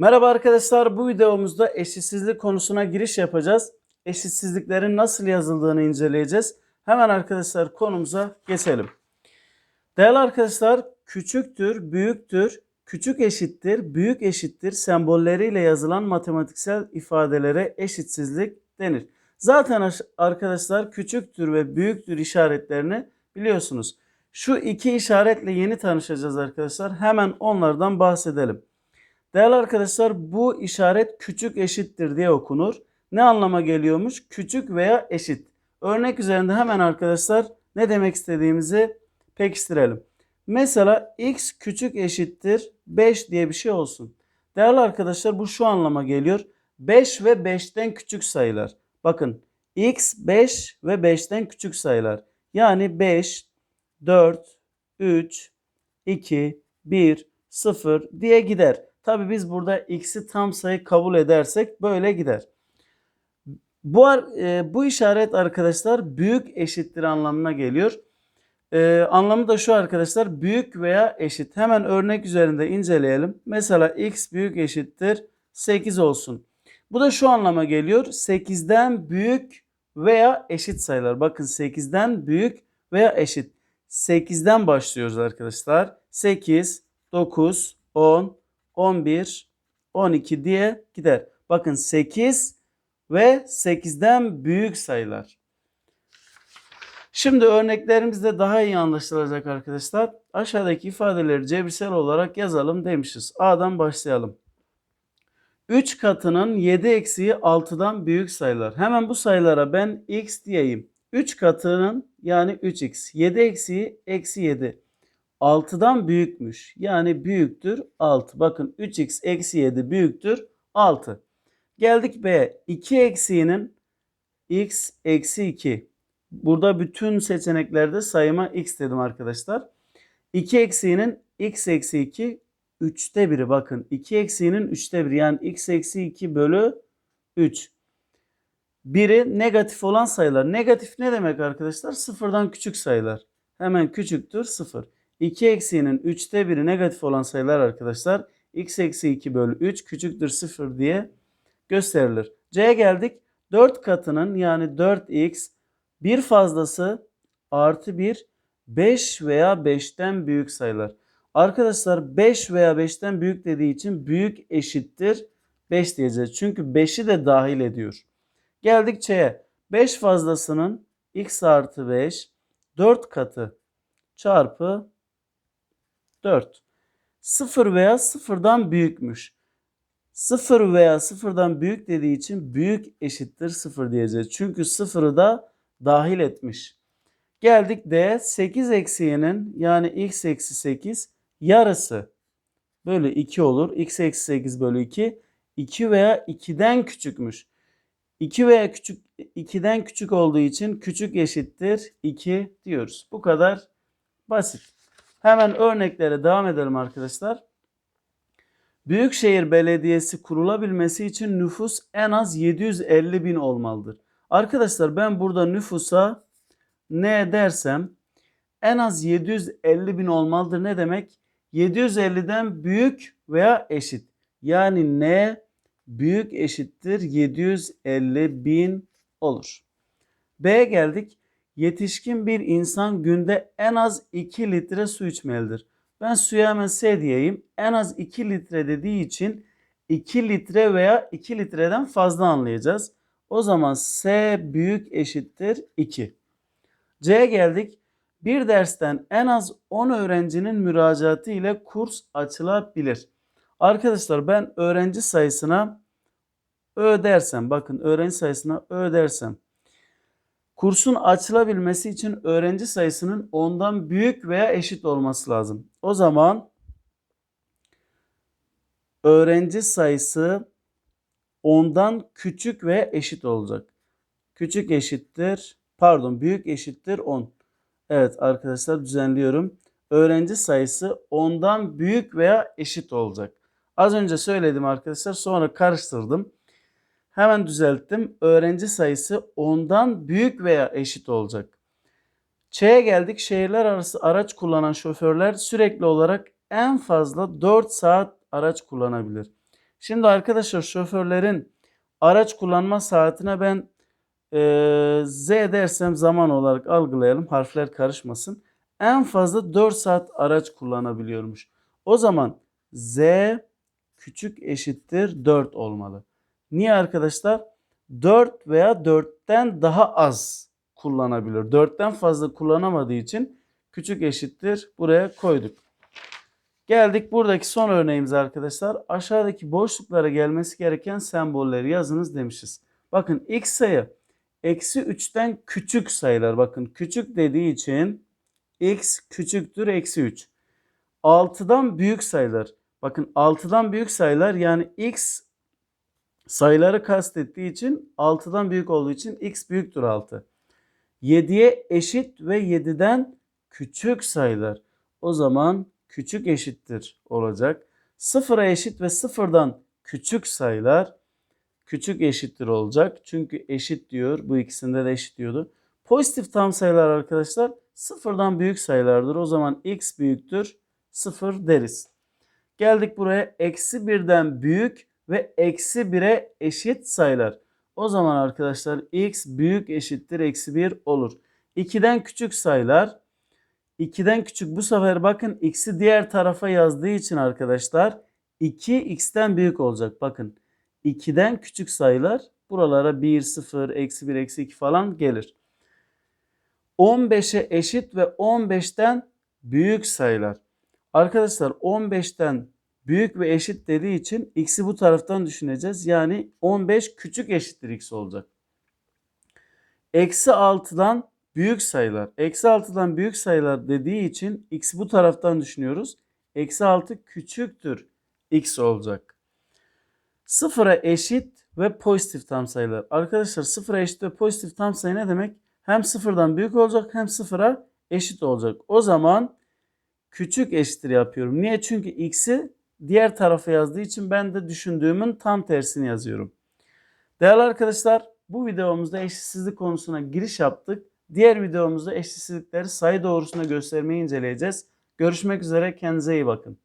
Merhaba arkadaşlar bu videomuzda eşitsizlik konusuna giriş yapacağız. Eşitsizliklerin nasıl yazıldığını inceleyeceğiz. Hemen arkadaşlar konumuza geçelim. Değerli arkadaşlar küçüktür, büyüktür, küçük eşittir, büyük eşittir sembolleriyle yazılan matematiksel ifadelere eşitsizlik denir. Zaten aş- arkadaşlar küçüktür ve büyüktür işaretlerini biliyorsunuz. Şu iki işaretle yeni tanışacağız arkadaşlar. Hemen onlardan bahsedelim. Değerli arkadaşlar bu işaret küçük eşittir diye okunur. Ne anlama geliyormuş? Küçük veya eşit. Örnek üzerinde hemen arkadaşlar ne demek istediğimizi pekiştirelim. Mesela x küçük eşittir 5 diye bir şey olsun. Değerli arkadaşlar bu şu anlama geliyor. 5 ve 5'ten küçük sayılar. Bakın x 5 ve 5'ten küçük sayılar. Yani 5, 4, 3, 2, 1, 0 diye gider. Tabi biz burada x'i tam sayı kabul edersek böyle gider. Bu, e, bu işaret arkadaşlar büyük eşittir anlamına geliyor. E, anlamı da şu arkadaşlar büyük veya eşit. Hemen örnek üzerinde inceleyelim. Mesela x büyük eşittir 8 olsun. Bu da şu anlama geliyor. 8'den büyük veya eşit sayılar. Bakın 8'den büyük veya eşit. 8'den başlıyoruz arkadaşlar. 8, 9, 10, 11, 12 diye gider. Bakın 8 ve 8'den büyük sayılar. Şimdi örneklerimizde daha iyi anlaşılacak arkadaşlar. Aşağıdaki ifadeleri cebirsel olarak yazalım demişiz. A'dan başlayalım. 3 katının 7 eksiği 6'dan büyük sayılar. Hemen bu sayılara ben x diyeyim. 3 katının yani 3x. 7 eksiği eksi 7. 6'dan büyükmüş. Yani büyüktür 6. Bakın 3x eksi 7 büyüktür 6. Geldik B. 2 eksiğinin x eksi 2. Burada bütün seçeneklerde sayıma x dedim arkadaşlar. 2 eksiğinin x eksi 2 3'te 1'i bakın. 2 eksiğinin 3'te 1 yani x eksi 2 bölü 3. Biri negatif olan sayılar. Negatif ne demek arkadaşlar? Sıfırdan küçük sayılar. Hemen küçüktür 0. 2 eksiğinin 3'te 1'i negatif olan sayılar arkadaşlar. x eksi 2 bölü 3 küçüktür 0 diye gösterilir. C'ye geldik. 4 katının yani 4x bir fazlası artı 1 5 veya 5'ten büyük sayılar. Arkadaşlar 5 veya 5'ten büyük dediği için büyük eşittir 5 diyeceğiz. Çünkü 5'i de dahil ediyor. Geldik C'ye. 5 fazlasının x artı 5 4 katı çarpı 4. 0 veya 0'dan büyükmüş. 0 veya 0'dan büyük dediği için büyük eşittir 0 diyeceğiz. Çünkü 0'ı da dahil etmiş. Geldik D 8 eksiğinin yani x eksi 8 yarısı bölü 2 olur. x eksi 8 bölü 2 2 veya 2'den küçükmüş. 2 veya küçük 2'den küçük olduğu için küçük eşittir 2 diyoruz. Bu kadar basit. Hemen örneklere devam edelim arkadaşlar. Büyükşehir Belediyesi kurulabilmesi için nüfus en az 750 bin olmalıdır. Arkadaşlar ben burada nüfusa ne dersem en az 750 bin olmalıdır. Ne demek? 750'den büyük veya eşit. Yani ne büyük eşittir 750 bin olur. B'ye geldik. Yetişkin bir insan günde en az 2 litre su içmelidir. Ben suya hemen S diyeyim. En az 2 litre dediği için 2 litre veya 2 litreden fazla anlayacağız. O zaman S büyük eşittir 2. C'ye geldik. Bir dersten en az 10 öğrencinin müracaatı ile kurs açılabilir. Arkadaşlar ben öğrenci sayısına Ö dersem bakın öğrenci sayısına Ö dersem kursun açılabilmesi için öğrenci sayısının ondan büyük veya eşit olması lazım. O zaman öğrenci sayısı ondan küçük ve eşit olacak. Küçük eşittir, pardon büyük eşittir 10. Evet arkadaşlar düzenliyorum. Öğrenci sayısı ondan büyük veya eşit olacak. Az önce söyledim arkadaşlar sonra karıştırdım. Hemen düzelttim. Öğrenci sayısı ondan büyük veya eşit olacak. Ç'ye geldik. Şehirler arası araç kullanan şoförler sürekli olarak en fazla 4 saat araç kullanabilir. Şimdi arkadaşlar şoförlerin araç kullanma saatine ben eee, Z dersem zaman olarak algılayalım. Harfler karışmasın. En fazla 4 saat araç kullanabiliyormuş. O zaman Z küçük eşittir 4 olmalı. Niye arkadaşlar? 4 veya 4'ten daha az kullanabilir. 4'ten fazla kullanamadığı için küçük eşittir buraya koyduk. Geldik buradaki son örneğimize arkadaşlar. Aşağıdaki boşluklara gelmesi gereken sembolleri yazınız demişiz. Bakın x sayı eksi 3'ten küçük sayılar. Bakın küçük dediği için x küçüktür eksi 3. 6'dan büyük sayılar. Bakın 6'dan büyük sayılar yani x sayıları kastettiği için 6'dan büyük olduğu için x büyüktür 6. 7'ye eşit ve 7'den küçük sayılar. O zaman küçük eşittir olacak. 0'a eşit ve 0'dan küçük sayılar küçük eşittir olacak. Çünkü eşit diyor. Bu ikisinde de eşit diyordu. Pozitif tam sayılar arkadaşlar sıfırdan büyük sayılardır. O zaman x büyüktür 0 deriz. Geldik buraya eksi birden büyük ve eksi 1'e eşit sayılar. O zaman arkadaşlar x büyük eşittir eksi 1 olur. 2'den küçük sayılar 2'den küçük bu sefer bakın x'i diğer tarafa yazdığı için arkadaşlar 2 x'ten büyük olacak. Bakın 2'den küçük sayılar buralara 1, 0, eksi 1, eksi 2 falan gelir. 15'e eşit ve 15'ten büyük sayılar. Arkadaşlar 15'ten büyük ve eşit dediği için x'i bu taraftan düşüneceğiz. Yani 15 küçük eşittir x olacak. Eksi 6'dan büyük sayılar. Eksi 6'dan büyük sayılar dediği için x'i bu taraftan düşünüyoruz. Eksi 6 küçüktür x olacak. Sıfıra eşit ve pozitif tam sayılar. Arkadaşlar sıfıra eşit ve pozitif tam sayı ne demek? Hem sıfırdan büyük olacak hem sıfıra eşit olacak. O zaman küçük eşittir yapıyorum. Niye? Çünkü x'i diğer tarafa yazdığı için ben de düşündüğümün tam tersini yazıyorum. Değerli arkadaşlar bu videomuzda eşitsizlik konusuna giriş yaptık. Diğer videomuzda eşitsizlikleri sayı doğrusunda göstermeyi inceleyeceğiz. Görüşmek üzere kendinize iyi bakın.